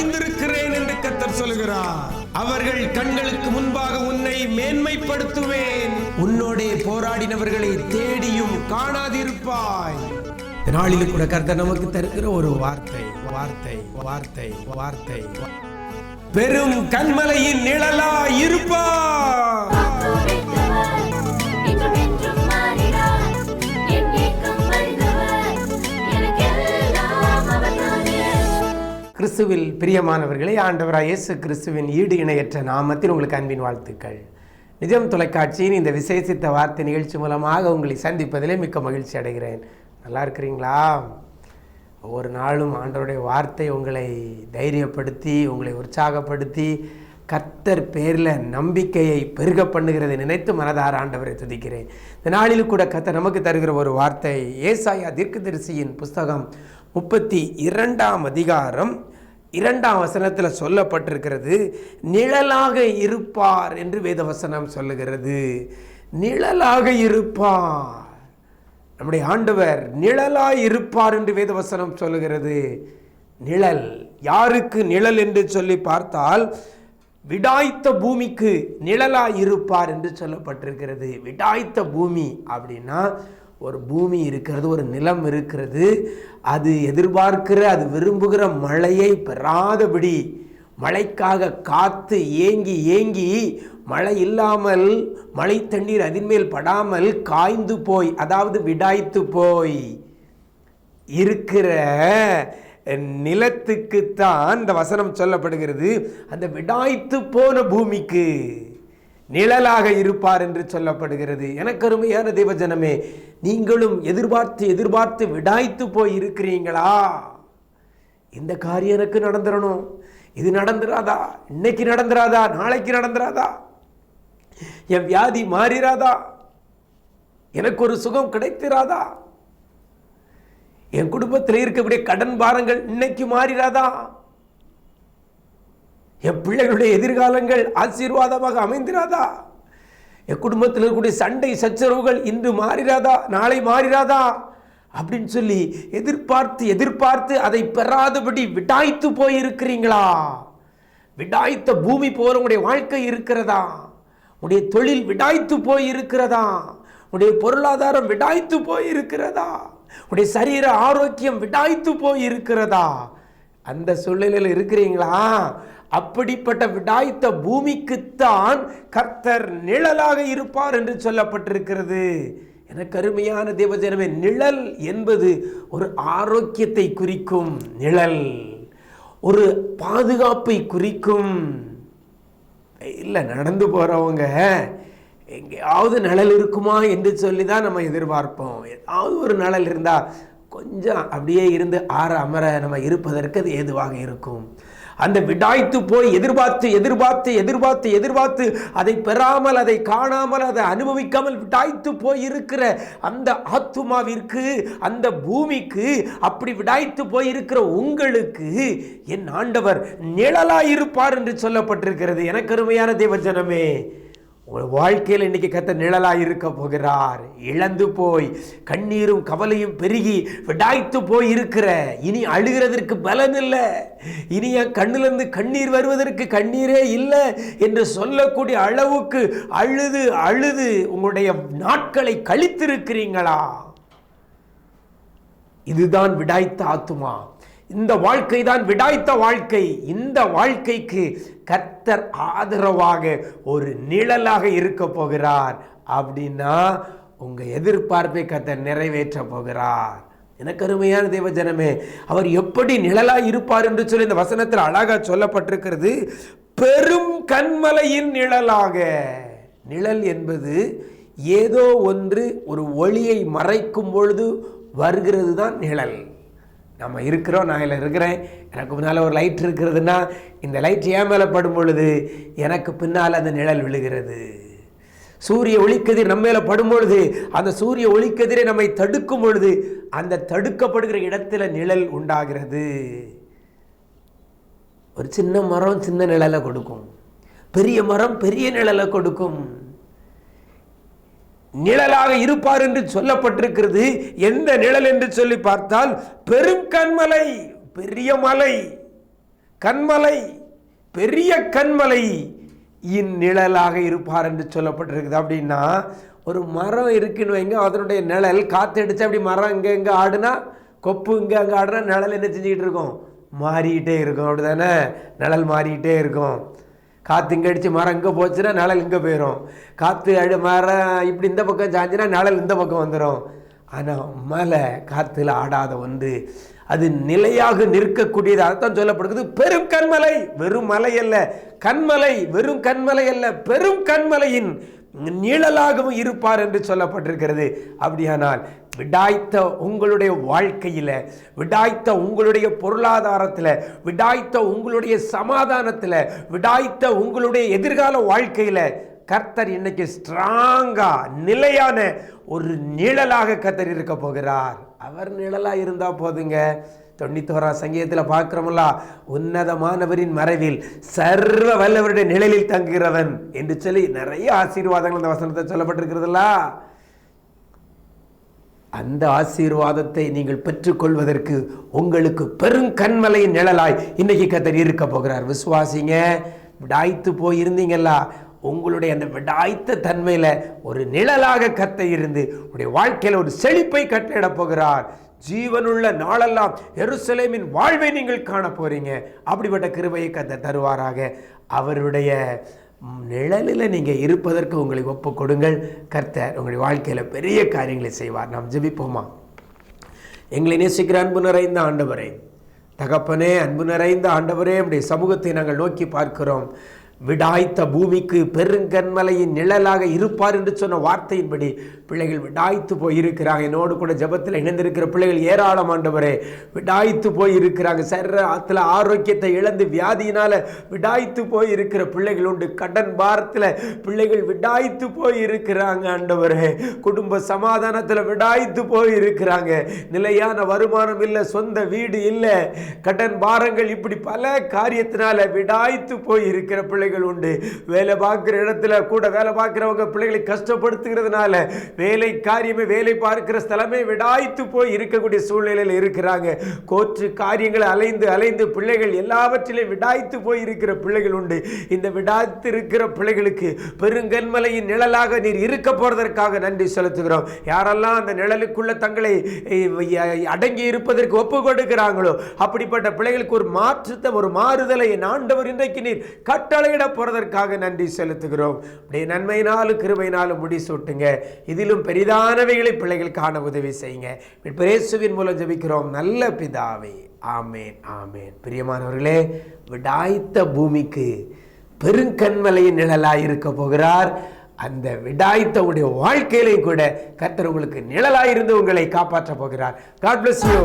வரைந்திருக்கிறேன் என்று கத்தர் சொல்கிறார் அவர்கள் கண்களுக்கு முன்பாக உன்னை மேன்மைப்படுத்துவேன். உன்னோடே போராடினவர்களை தேடியும் காணாதிருப்பாய். இந்த நாளில் கூட கர்த்தர் நமக்கு தருகிற ஒரு வார்த்தை வார்த்தை வார்த்தை வார்த்தை. பெரும் கண்மலையின் நிழலா இருப்பாய். கிறிஸ்துவில் பிரியமானவர்களே ஆண்டவராக இயேசு கிறிஸ்துவின் ஈடு இணையற்ற நாமத்தில் உங்களுக்கு அன்பின் வாழ்த்துக்கள். நிஜம் தொலைக்காட்சியின் இந்த விசேஷித்த வார்த்தை நிகழ்ச்சி மூலமாக உங்களை சந்திப்பதிலே மிக்க மகிழ்ச்சி அடைகிறேன். நல்லா இருக்கிறீங்களா? ஒவ்வொரு நாளும் ஆண்டவருடைய வார்த்தை உங்களை தைரியப்படுத்தி உங்களை உற்சாகப்படுத்தி கர்த்தர் பேரில் நம்பிக்கையை பெருக பண்ணுகிறதை நினைத்து மனதார ஆண்டவரை துதிக்கிறேன். இந்த நாளில் கூட கர்த்தர் நமக்கு தருகிற ஒரு வார்த்தை ஏசாயா தீர்க்கதரிசியின் புஸ்தகம் முப்பத்தி இரண்டாம் அதிகாரம் இரண்டாம் வசனத்தில் சொல்லப்பட்டிருக்கிறது நிழலாக இருப்பார் என்று வேதவசனம் சொல்லுகிறது. நிழலாக இருப்பார் நம்முடைய ஆண்டவர் நிழலாய் இருப்பார் என்று வேதவசனம் சொல்லுகிறது. நிழல் யாருக்கு நிழல் என்று சொல்லி பார்த்தால் விடாய்த்த பூமிக்கு நிழலாய் இருப்பார் என்று சொல்லப்பட்டிருக்கிறது. விடாய்த்த பூமி அப்படின்னா ஒரு பூமி இருக்கிறது ஒரு நிலம் இருக்கிறது அது எதிர்பார்க்கிற அது விரும்புகிற மழையை பெறாதபடி மழைக்காக காத்து ஏங்கி ஏங்கி மழை இல்லாமல் மழை தண்ணீர் அதின்மேல் படாமல் காய்ந்து போய் அதாவது விடாய்த்து போய் இருக்கிற நிலத்துக்குத்தான் இந்த வசனம் சொல்லப்படுகிறது. அந்த விடாய்த்து போன பூமிக்கு நிழலாக இருப்பார் என்று சொல்லப்படுகிறது. எனக்கு அருமையான தேவஜனமே நீங்களும் எதிர்பார்த்து எதிர்பார்த்து விடாய்த்து போய் இருக்கிறீங்களா இந்த காரியம் எனக்கு நடந்துடணும் இது நடந்துராதா? இன்னைக்கு நடந்துராதா? நாளைக்கு நடந்துராதா? என் வியாதி மாறிராதா? எனக்கு ஒரு சுகம் கிடைத்திராதா? என் குடும்பத்தில் இருக்கக்கூடிய கடன் பாரங்கள் இன்னைக்கு மாறிராதா? என் பிள்ளைகளுடைய எதிர்காலங்கள் ஆசீர்வாதமாக அமைந்திராதா? என் குடும்பத்தில் இருக்கக்கூடிய சண்டை சச்சரவுகள் இன்று மாறிராதா? நாளை மாறிராதா? அப்படின்னு சொல்லி எதிர்பார்த்து எதிர்பார்த்து அதை பெறாதபடி விடாய்த்து போய் இருக்கிறீங்களா விடாய்த்த பூமி போல உங்களுடைய வாழ்க்கை இருக்கிறதா? உடைய தொழில் விடாய்த்து போய் இருக்கிறதா உடைய பொருளாதாரம் விடாய்த்து போய் இருக்கிறதா உடைய சரீர ஆரோக்கியம் விடாய்த்து போய் இருக்கிறதா அந்த சூழ்நிலையில் இருக்கிறீங்களா? அப்படிப்பட்ட விடாய்த்த பூமிக்குத்தான் கர்த்தர் நிழலாக இருப்பார் என்று சொல்லப்பட்டிருக்கிறது. எனக்கு அருமையான தேவஜனமே நிழல் என்பது ஒரு ஆரோக்கியத்தை குறிக்கும் நிழல் ஒரு பாதுகாப்பை குறிக்கும். இல்லை நடந்து போகிறவங்க எங்கேயாவது நிழல் இருக்குமா என்று சொல்லி தான் நம்ம எதிர்பார்ப்போம். ஏதாவது ஒரு நிழல் இருந்தால் கொஞ்சம் அப்படியே இருந்து ஆற அமர நம்ம இருப்பதற்கு அது ஏதுவாக இருக்கும். அந்த விடாய்த்து போய் எதிர்பார்த்து எதிர்பார்த்து எதிர்பார்த்து எதிர்பார்த்து அதை பெறாமல் அதை காணாமல் அதை அனுபவிக்காமல் விடாய்த்து போய் இருக்கிற அந்த ஆத்துமாவிற்கு அந்த பூமிக்கு அப்படி விடாய்த்து போய் இருக்கிற உங்களுக்கு என் ஆண்டவர் நிழலாயிருப்பார் என்று சொல்லப்பட்டிருக்கிறது. எனக்கு அருமையான தேவஜனமே உங்கள் வாழ்க்கையில் இன்னைக்கு கத்த நிழலாக இருக்க போகிறார். இழந்து போய் கண்ணீரும் கவலையும் பெருகி விடாய்த்து போய் இருக்கிற இனி அழுகிறதற்கு பலன் இல்லை இனி என் கண்ணிலிருந்து கண்ணீர் வருவதற்கு கண்ணீரே இல்லை என்று சொல்லக்கூடிய அளவுக்கு அழுது அழுது உங்களுடைய நாட்களை கழித்திருக்கிறீங்களா? இதுதான் விடாய்த்த ஆத்துமா. இந்த வாழ்க்கை தான் விடாய்த்த வாழ்க்கை. இந்த வாழ்க்கைக்கு கர்த்தர் ஆதரவாக ஒரு நிழலாக இருக்க போகிறார். அப்படின்னா உங்க எதிர்பார்ப்பை கர்த்தர் நிறைவேற்ற போகிறார். எனக்கு அருமையான தேவஜனமே அவர் எப்படி நிழலாக இருப்பார் என்று சொல்லி இந்த வசனத்தில் அழகாக சொல்லப்பட்டிருக்கிறது. பெரும் கண்மலையின் நிழலாக. நிழல் என்பது ஏதோ ஒன்று ஒரு ஒளியை மறைக்கும் பொழுது வருகிறது தான் நிழல். நம்ம இருக்கிறோம் நான் இதில் இருக்கிறேன். எனக்கு முன்னால் ஒரு லைட் இருக்கிறதுனா இந்த லைட் ஏன் மேலே படும் பொழுது? எனக்கு பின்னால் அந்த நிழல் விழுகிறது. சூரிய ஒளிக்கதிர் நம்ம மேலே படும் பொழுது அந்த சூரிய ஒளிக்கதிரை நம்மை தடுக்கும் பொழுது அந்த தடுக்கப்படுகிற இடத்துல நிழல் உண்டாகிறது. ஒரு சின்ன மரம் சின்ன நிழலை கொடுக்கும். பெரிய மரம் பெரிய நிழலை கொடுக்கும். நிழலாக இருப்பார் என்று சொல்லப்பட்டிருக்கிறது. எந்த நிழல் என்று சொல்லி பார்த்தால் பெரும் கண்மலை பெரிய மலை கண்மலை பெரிய கண்மலை இன் நிழலாக இருப்பார் என்று சொல்லப்பட்டிருக்குது. அப்படின்னா ஒரு மரம் இருக்குன்னு வைங்க அதனுடைய நிழல் காற்று அப்படி மரம் இங்கே இங்கே ஆடுனா கொப்பு இங்கே அங்கே ஆடுனா நிழல் என்ன செஞ்சுக்கிட்டு இருக்கும்? மாறிக்கிட்டே இருக்கும். அப்படி தானே நிழல் மாறிக்கிட்டே இருக்கும். காற்று இங்கே அடித்து மரம் இங்கே போச்சுன்னா நிழல் இங்கே போயிடும் காற்று அடி மரம் இப்படி இந்த பக்கம் சாஞ்சினா நிழல் இந்த பக்கம் வந்துடும் ஆனால் மலை காற்றுல ஆடாத வந்து அது நிலையாக நிற்கக்கூடியது. அர்த்தம் சொல்லப்படுகிறது. பெரும் கண்மலை வெறும் மலை அல்ல. கண்மலை வெறும் கண்மலை அல்ல. பெரும் கண்மலையின் நிழலாகவும் இருப்பார் என்று சொல்லப்பட்டிருக்கிறது. அப்படியானால் விடாய்த்த உங்களுடைய வாழ்க்கையில் விடாய்த்த உங்களுடைய பொருளாதாரத்தில் விடாய்த்த உங்களுடைய சமாதானத்தில் விடாய்த்த உங்களுடைய எதிர்கால வாழ்க்கையில் கர்த்தர் இன்னைக்கு ஸ்ட்ராங்காக நிலையான ஒரு நிழலாக கர்த்தர் இருக்க போகிறார். அவர் நிழலாக இருந்தால் போதுங்க. தொண்ணூத்தோரா சங்கீதத்தில் பார்க்குறோம்ல உன்னதமானவரின் மறைவில் சர்வ வல்லவருடைய நிழலில் தங்குகிறவன் என்று சொல்லி நிறைய ஆசீர்வாதங்கள் இந்த வசனத்தை சொல்லப்பட்டிருக்கிறதுல. அந்த ஆசீர்வாதத்தை நீங்கள் பெற்றுக்கொள்வதற்கு உங்களுக்கு பெருங்கண்மலையின் நிழலாய் இன்னைக்கு கத்தர் இருக்க போகிறார். விசுவாசிங்க விடாய்த்து போய் இருந்தீங்கல்ல உங்களுடைய அந்த விடாய்த்த தன்மையில் ஒரு நிழலாக கத்த இருந்து உடைய வாழ்க்கையில் ஒரு செழிப்பை கட்டிடப் போகிறார். ஜீவனுள்ள நாளெல்லாம் எருசலேமின் வாழ்வை நீங்கள் காண போறீங்க. அப்படிப்பட்ட கிருபையை கத்த தருவாராக. அவருடைய நிழலில் நீங்கள் இருப்பதற்கு உங்களை ஒப்பு கொடுங்கள். கர்த்தர் உங்களுடைய வாழ்க்கையில் பெரிய காரியங்களை செய்வார். நாம் ஜெபிப்போமா? எங்களை நேசிக்கிற அன்பு நிறைந்த ஆண்டவரே தகப்பனே அன்பு நிறைந்த ஆண்டவரே நம்முடைய சமூகத்தை நாங்கள் நோக்கி பார்க்கிறோம். விடாய்த்த பூமிக்கு பெருங்கண்மலையின் நிழலாக இருப்பார் என்று சொன்ன வார்த்தையின்படி பிள்ளைகள் விடாய்த்து போய் இருக்கிறாங்க என்னோடு கூட ஜெபத்தில் இணைந்திருக்கிற பிள்ளைகள் ஏராளமாண்டவரே விடாய்த்து போய் இருக்கிறாங்க சரீரத்தில் ஆரோக்கியத்தை இழந்து வியாதியினால் விடாய்த்து போய் இருக்கிற பிள்ளைகள் உண்டு. கடன் பாரத்தில் பிள்ளைகள் விடாய்த்து போய் இருக்கிறாங்க ஆண்டவரே. குடும்ப சமாதானத்தில் விடாய்த்து போய் இருக்கிறாங்க நிலையான வருமானம் இல்லை சொந்த வீடு இல்லை. கடன் பாரங்கள் இப்படி பல காரியத்தினால விடாய்த்து போய் இருக்கிற பிள்ளைகள் உண்டு. வேலை பார்க்குற இடத்துல கூட வேலை பார்க்குறவங்க பிள்ளைகளை கஷ்டப்படுத்துகிறதுனால வேலை காரியமே வேலை பார்க்கிற ஸ்தலமே விடாய்த்து போய் இருக்கக்கூடிய சூழ்நிலையில் இருக்கிறாங்க. கோற்று காரியங்களை அலைந்து அலைந்து பிள்ளைகள் எல்லாவற்றிலும் விடாய்த்து போய் இருக்கிற பிள்ளைகள் உண்டு. இந்த விடாய்த்து இருக்கிற பிள்ளைகளுக்கு பெருங்கன்மலையின் நிழலாக நீர் இருக்க போறதற்காக நன்றி செலுத்துகிறோம். யாரெல்லாம் அந்த நிழலுக்குள்ள தங்களை அடங்கி இருப்பதற்கு ஒப்பு கொடுக்கிறாங்களோ அப்படிப்பட்ட பிள்ளைகளுக்கு ஒரு மாற்றத்தை ஒரு மாறுதலை ஆண்டவர் இன்றைக்கு நீர் கட்டளை கட்டளையிட போகிறதற்காக நன்றி செலுத்துகிறோம். அப்படியே நன்மையினாலும் கிருபையினாலும் முடிசூட்டுங்க. இதிலும் பெரிதானவைகளை பிள்ளைகள் காண உதவி செய்யுங்க. பிரேசுவின் மூலம் ஜபிக்கிறோம். நல்ல பிதாவே. ஆமேன் ஆமேன். பிரியமானவர்களே விடாய்த்த பூமிக்கு பெருங்கண்மலையின் நிழலாய் இருக்க போகிறார். அந்த விடாய்த்தவுடைய வாழ்க்கையிலையும் கூட கர்த்தர் உங்களுக்கு நிழலாயிருந்து உங்களை காப்பாற்ற போகிறார். God bless you